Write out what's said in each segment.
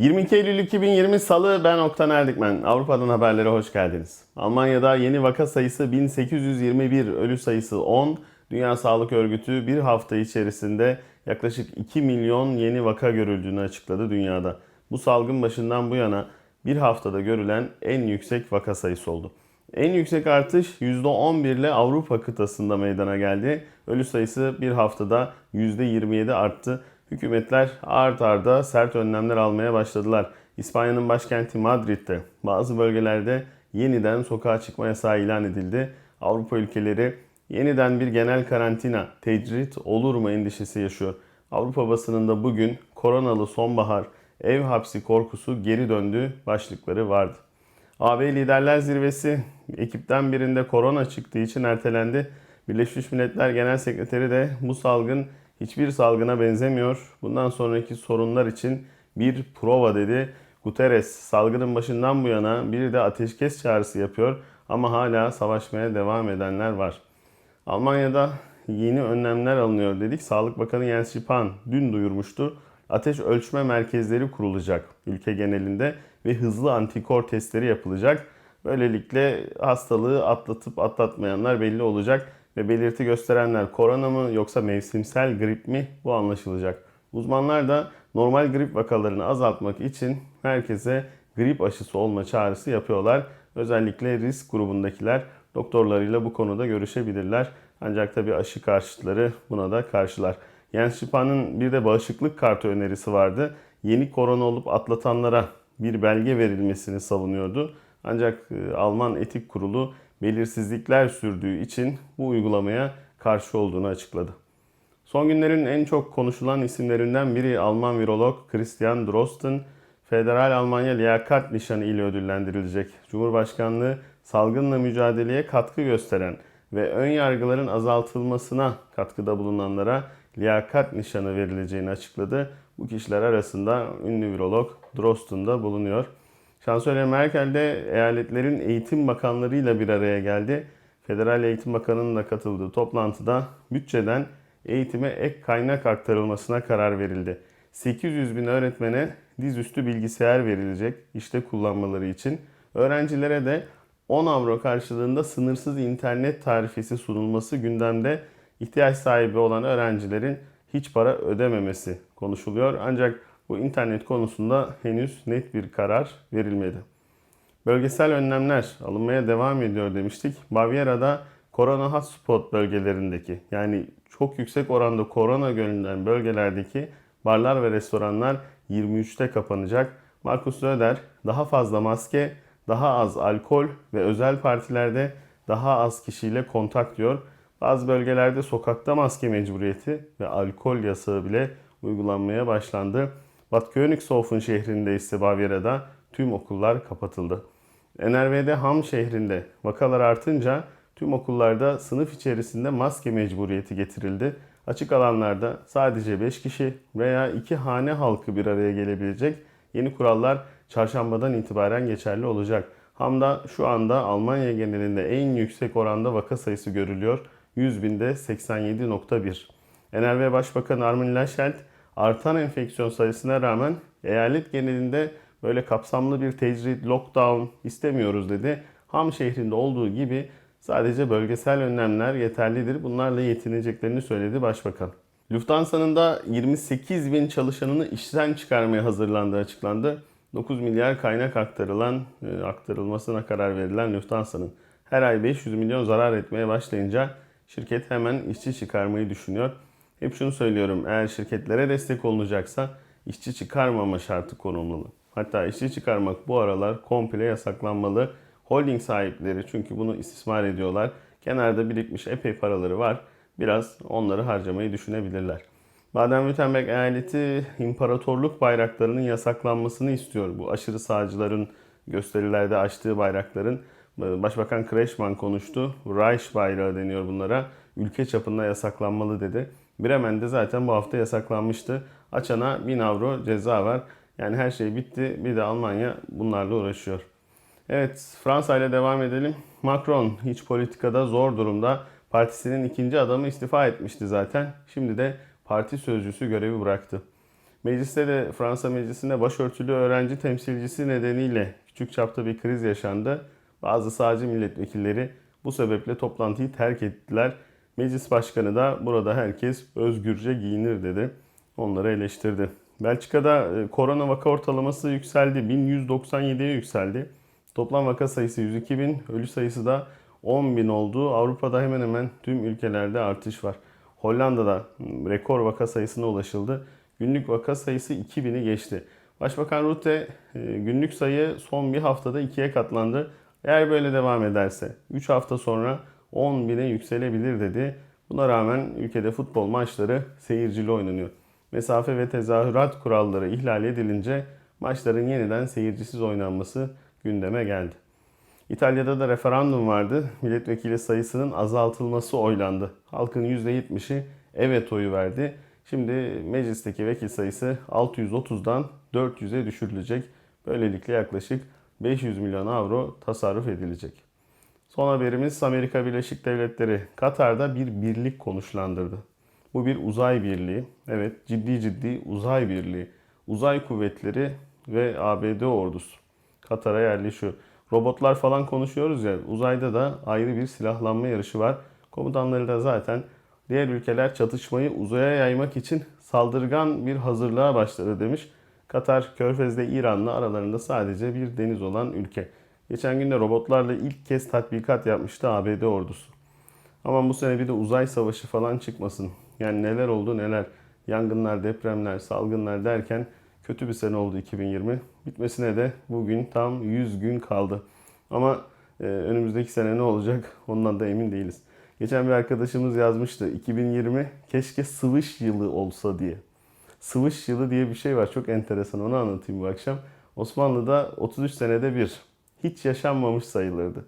22 Eylül 2020 Salı ben Oktan Erdikmen. Avrupa'dan haberlere hoş geldiniz. Almanya'da yeni vaka sayısı 1821, ölü sayısı 10. Dünya Sağlık Örgütü bir hafta içerisinde yaklaşık 2 milyon yeni vaka görüldüğünü açıkladı dünyada. Bu salgın başından bu yana bir haftada görülen en yüksek vaka sayısı oldu. En yüksek artış %11 ile Avrupa kıtasında meydana geldi. Ölü sayısı bir haftada %27 arttı. Hükümetler art arda sert önlemler almaya başladılar. İspanya'nın başkenti Madrid'de bazı bölgelerde yeniden sokağa çıkma yasağı ilan edildi. Avrupa ülkeleri yeniden bir genel karantina, tecrit olur mu endişesi yaşıyor. Avrupa basınında bugün koronalı sonbahar, ev hapsi korkusu geri döndü başlıkları vardı. AB Liderler Zirvesi ekipten birinde korona çıktığı için ertelendi. Birleşmiş Milletler Genel Sekreteri de bu salgın hiçbir salgına benzemiyor. Bundan sonraki sorunlar için bir prova dedi. Guterres salgının başından bu yana bir de ateşkes çağrısı yapıyor ama hala savaşmaya devam edenler var. Almanya'da yeni önlemler alınıyor dedik. Sağlık Bakanı Jens Spahn dün duyurmuştu. Ateş ölçme merkezleri kurulacak ülke genelinde ve hızlı antikor testleri yapılacak. Böylelikle hastalığı atlatıp atlatmayanlar belli olacak ve belirti gösterenler korona mı yoksa mevsimsel grip mi bu anlaşılacak. Uzmanlar da normal grip vakalarını azaltmak için herkese grip aşısı olma çağrısı yapıyorlar. Özellikle risk grubundakiler doktorlarıyla bu konuda görüşebilirler. Ancak tabii aşı karşıtları buna da karşılar. Jens Spahn'ın bir de bağışıklık kartı önerisi vardı. Yeni korona olup atlatanlara bir belge verilmesini savunuyordu. Ancak e, Alman Etik Kurulu belirsizlikler sürdüğü için bu uygulamaya karşı olduğunu açıkladı. Son günlerin en çok konuşulan isimlerinden biri Alman virolog Christian Drosten, Federal Almanya Liyakat Nişanı ile ödüllendirilecek. Cumhurbaşkanlığı salgınla mücadeleye katkı gösteren ve ön yargıların azaltılmasına katkıda bulunanlara liyakat nişanı verileceğini açıkladı. Bu kişiler arasında ünlü virolog Drosten da bulunuyor. Şansölye Merkel de eyaletlerin eğitim bakanlarıyla bir araya geldi. Federal Eğitim Bakanı'nın da katıldığı toplantıda bütçeden eğitime ek kaynak aktarılmasına karar verildi. 800 bin öğretmene dizüstü bilgisayar verilecek işte kullanmaları için. Öğrencilere de 10 avro karşılığında sınırsız internet tarifesi sunulması gündemde ihtiyaç sahibi olan öğrencilerin hiç para ödememesi konuşuluyor. Ancak bu internet konusunda henüz net bir karar verilmedi. Bölgesel önlemler alınmaya devam ediyor demiştik. Bavyera'da korona hotspot bölgelerindeki yani çok yüksek oranda korona görülen bölgelerdeki barlar ve restoranlar 23'te kapanacak. Markus Söder daha fazla maske, daha az alkol ve özel partilerde daha az kişiyle kontak diyor. Bazı bölgelerde sokakta maske mecburiyeti ve alkol yasağı bile uygulanmaya başlandı. Bad Königshofen şehrinde ise Bavyera'da tüm okullar kapatıldı. NRV'de Ham şehrinde vakalar artınca tüm okullarda sınıf içerisinde maske mecburiyeti getirildi. Açık alanlarda sadece 5 kişi veya 2 hane halkı bir araya gelebilecek yeni kurallar çarşambadan itibaren geçerli olacak. Ham'da şu anda Almanya genelinde en yüksek oranda vaka sayısı görülüyor. 100 binde 87.1. NRV Başbakanı Armin Laschet artan enfeksiyon sayısına rağmen eyalet genelinde böyle kapsamlı bir tecrit, lockdown istemiyoruz dedi. Ham şehrinde olduğu gibi sadece bölgesel önlemler yeterlidir. Bunlarla yetineceklerini söyledi başbakan. Lufthansa'nın da 28 bin çalışanını işten çıkarmaya hazırlandığı açıklandı. 9 milyar kaynak aktarılan, e, aktarılmasına karar verilen Lufthansa'nın her ay 500 milyon zarar etmeye başlayınca şirket hemen işçi çıkarmayı düşünüyor. Hep şunu söylüyorum, eğer şirketlere destek olunacaksa işçi çıkarmama şartı konulmalı. Hatta işçi çıkarmak bu aralar komple yasaklanmalı. Holding sahipleri çünkü bunu istismar ediyorlar. Kenarda birikmiş epey paraları var. Biraz onları harcamayı düşünebilirler. Baden-Württemberg eyaleti imparatorluk bayraklarının yasaklanmasını istiyor. Bu aşırı sağcıların gösterilerde açtığı bayrakların. Başbakan Kreşman konuştu. Reich bayrağı deniyor bunlara. Ülke çapında yasaklanmalı dedi. Bremen'de zaten bu hafta yasaklanmıştı. Açana 1000 avro ceza var. Yani her şey bitti. Bir de Almanya bunlarla uğraşıyor. Evet Fransa ile devam edelim. Macron hiç politikada zor durumda. Partisinin ikinci adamı istifa etmişti zaten. Şimdi de parti sözcüsü görevi bıraktı. Mecliste de Fransa Meclisi'nde başörtülü öğrenci temsilcisi nedeniyle küçük çapta bir kriz yaşandı. Bazı sağcı milletvekilleri bu sebeple toplantıyı terk ettiler. Meclis başkanı da burada herkes özgürce giyinir dedi. Onları eleştirdi. Belçika'da e, korona vaka ortalaması yükseldi. 1197'ye yükseldi. Toplam vaka sayısı 102 bin, ölü sayısı da 10 bin oldu. Avrupa'da hemen hemen tüm ülkelerde artış var. Hollanda'da m, rekor vaka sayısına ulaşıldı. Günlük vaka sayısı 2000'i geçti. Başbakan Rutte e, günlük sayı son bir haftada ikiye katlandı. Eğer böyle devam ederse 3 hafta sonra 10 bine yükselebilir dedi. Buna rağmen ülkede futbol maçları seyircili oynanıyor. Mesafe ve tezahürat kuralları ihlal edilince maçların yeniden seyircisiz oynanması gündeme geldi. İtalya'da da referandum vardı. Milletvekili sayısının azaltılması oylandı. Halkın %70'i evet oyu verdi. Şimdi meclisteki vekil sayısı 630'dan 400'e düşürülecek. Böylelikle yaklaşık 500 milyon avro tasarruf edilecek. Son haberimiz Amerika Birleşik Devletleri Katar'da bir birlik konuşlandırdı. Bu bir uzay birliği. Evet ciddi ciddi uzay birliği. Uzay kuvvetleri ve ABD ordusu Katar'a yerleşiyor. Robotlar falan konuşuyoruz ya uzayda da ayrı bir silahlanma yarışı var. Komutanları da zaten diğer ülkeler çatışmayı uzaya yaymak için saldırgan bir hazırlığa başladı demiş. Katar, Körfez'de İran'la aralarında sadece bir deniz olan ülke. Geçen gün de robotlarla ilk kez tatbikat yapmıştı ABD ordusu. Ama bu sene bir de uzay savaşı falan çıkmasın. Yani neler oldu neler. Yangınlar, depremler, salgınlar derken kötü bir sene oldu 2020. Bitmesine de bugün tam 100 gün kaldı. Ama e, önümüzdeki sene ne olacak ondan da emin değiliz. Geçen bir arkadaşımız yazmıştı 2020 keşke sıvış yılı olsa diye. Sıvış yılı diye bir şey var çok enteresan onu anlatayım bu akşam. Osmanlı'da 33 senede bir hiç yaşanmamış sayılırdı.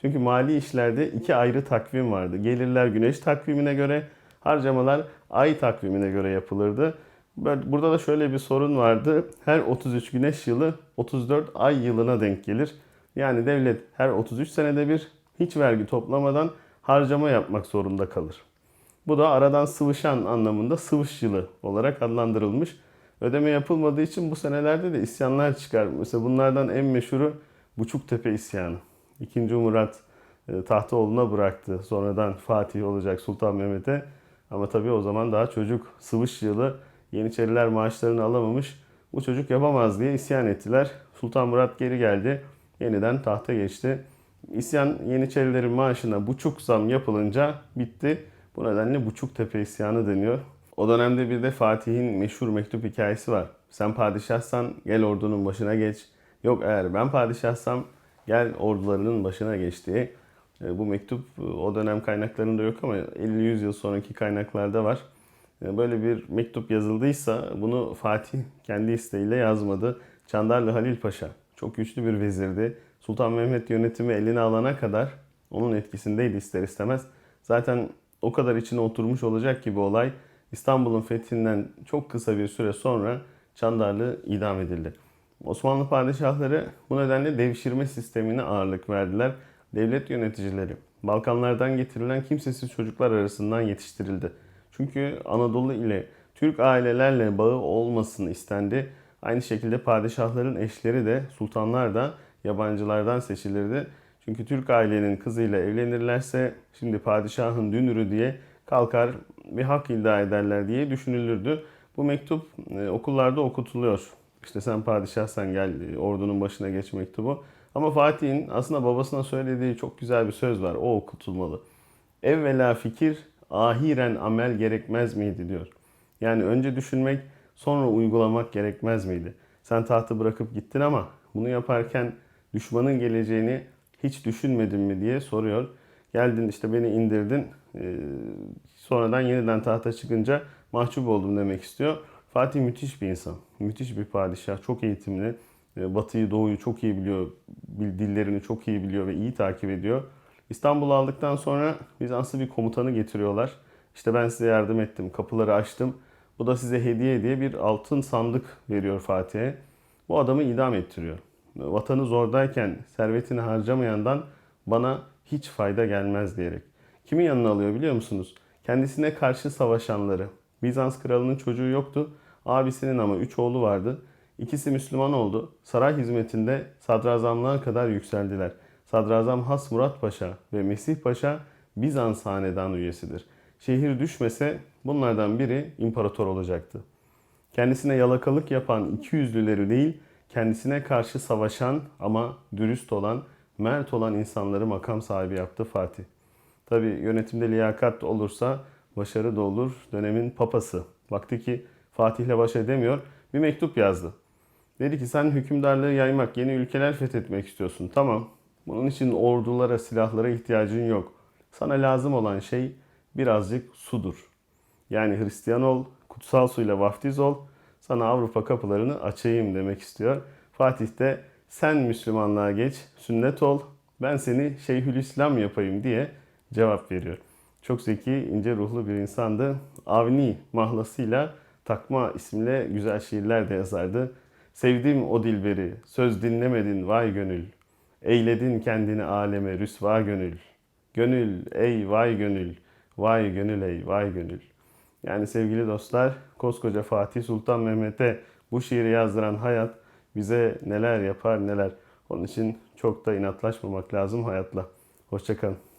Çünkü mali işlerde iki ayrı takvim vardı. Gelirler güneş takvimine göre, harcamalar ay takvimine göre yapılırdı. Burada da şöyle bir sorun vardı. Her 33 güneş yılı 34 ay yılına denk gelir. Yani devlet her 33 senede bir hiç vergi toplamadan harcama yapmak zorunda kalır. Bu da aradan sıvışan anlamında sıvış yılı olarak adlandırılmış. Ödeme yapılmadığı için bu senelerde de isyanlar çıkar. Mesela bunlardan en meşhuru Buçuktepe isyanı. İkinci Murat e, Tahtoğlu'na bıraktı. Sonradan Fatih olacak Sultan Mehmet'e. Ama tabii o zaman daha çocuk sıvış yılı Yeniçeriler maaşlarını alamamış. Bu çocuk yapamaz diye isyan ettiler. Sultan Murat geri geldi. Yeniden tahta geçti. İsyan Yeniçerilerin maaşına buçuk zam yapılınca bitti. Bu nedenle Buçuktepe isyanı deniyor. O dönemde bir de Fatih'in meşhur mektup hikayesi var. Sen padişahsan gel ordunun başına geç. Yok eğer ben padişahsam gel ordularının başına geç diye. E, Bu mektup e, o dönem kaynaklarında yok ama 50-100 yıl sonraki kaynaklarda var. E, Böyle bir mektup yazıldıysa bunu Fatih kendi isteğiyle yazmadı. Çandarlı Halil Paşa çok güçlü bir vezirdi. Sultan Mehmet yönetimi eline alana kadar onun etkisindeydi ister istemez. Zaten o kadar içine oturmuş olacak ki bu olay İstanbul'un fethinden çok kısa bir süre sonra Çandarlı idam edildi. Osmanlı padişahları bu nedenle devşirme sistemine ağırlık verdiler. Devlet yöneticileri Balkanlardan getirilen kimsesiz çocuklar arasından yetiştirildi. Çünkü Anadolu ile Türk ailelerle bağı olmasını istendi. Aynı şekilde padişahların eşleri de sultanlar da yabancılardan seçilirdi. Çünkü Türk ailenin kızıyla evlenirlerse şimdi padişahın dünürü diye kalkar bir hak iddia ederler diye düşünülürdü. Bu mektup e, okullarda okutuluyor. İşte sen padişahsan gel e, ordunun başına geç mektubu. Ama Fatih'in aslında babasına söylediği çok güzel bir söz var. O okutulmalı. Evvela fikir, ahiren amel gerekmez miydi diyor. Yani önce düşünmek, sonra uygulamak gerekmez miydi? Sen tahtı bırakıp gittin ama bunu yaparken düşmanın geleceğini hiç düşünmedin mi diye soruyor. Geldin işte beni indirdin. Ee, sonradan yeniden tahta çıkınca mahcup oldum demek istiyor. Fatih müthiş bir insan. Müthiş bir padişah. Çok eğitimli. Ee, Batıyı, Doğu'yu çok iyi biliyor. bil- Dillerini çok iyi biliyor ve iyi takip ediyor. İstanbul'u aldıktan sonra Bizanslı bir komutanı getiriyorlar. İşte ben size yardım ettim, kapıları açtım. Bu da size hediye diye bir altın sandık veriyor Fatih'e. Bu adamı idam ettiriyor. Vatanı zordayken servetini harcamayandan bana hiç fayda gelmez diyerek. Kimin yanına alıyor biliyor musunuz? Kendisine karşı savaşanları. Bizans kralının çocuğu yoktu Abisinin ama 3 oğlu vardı. İkisi Müslüman oldu. Saray hizmetinde sadrazamlığa kadar yükseldiler. Sadrazam Has Murat Paşa ve Mesih Paşa Bizans hanedan üyesidir. Şehir düşmese bunlardan biri imparator olacaktı. Kendisine yalakalık yapan iki yüzlüleri değil, kendisine karşı savaşan ama dürüst olan, mert olan insanları makam sahibi yaptı Fatih. Tabi yönetimde liyakat olursa başarı da olur. Dönemin papası. Baktı ki Fatih'le baş edemiyor. Bir mektup yazdı. Dedi ki sen hükümdarlığı yaymak, yeni ülkeler fethetmek istiyorsun. Tamam. Bunun için ordulara, silahlara ihtiyacın yok. Sana lazım olan şey birazcık sudur. Yani Hristiyan ol, kutsal suyla vaftiz ol, sana Avrupa kapılarını açayım demek istiyor. Fatih de sen Müslümanlığa geç, sünnet ol, ben seni Şeyhülislam yapayım diye cevap veriyor. Çok zeki, ince ruhlu bir insandı. Avni mahlasıyla takma isimle güzel şiirler de yazardı. Sevdim o dilberi, söz dinlemedin vay gönül. Eyledin kendini aleme rüsva gönül. Gönül ey vay gönül, vay gönül ey vay gönül. Yani sevgili dostlar, koskoca Fatih Sultan Mehmet'e bu şiiri yazdıran hayat bize neler yapar neler. Onun için çok da inatlaşmamak lazım hayatla. Hoşçakalın.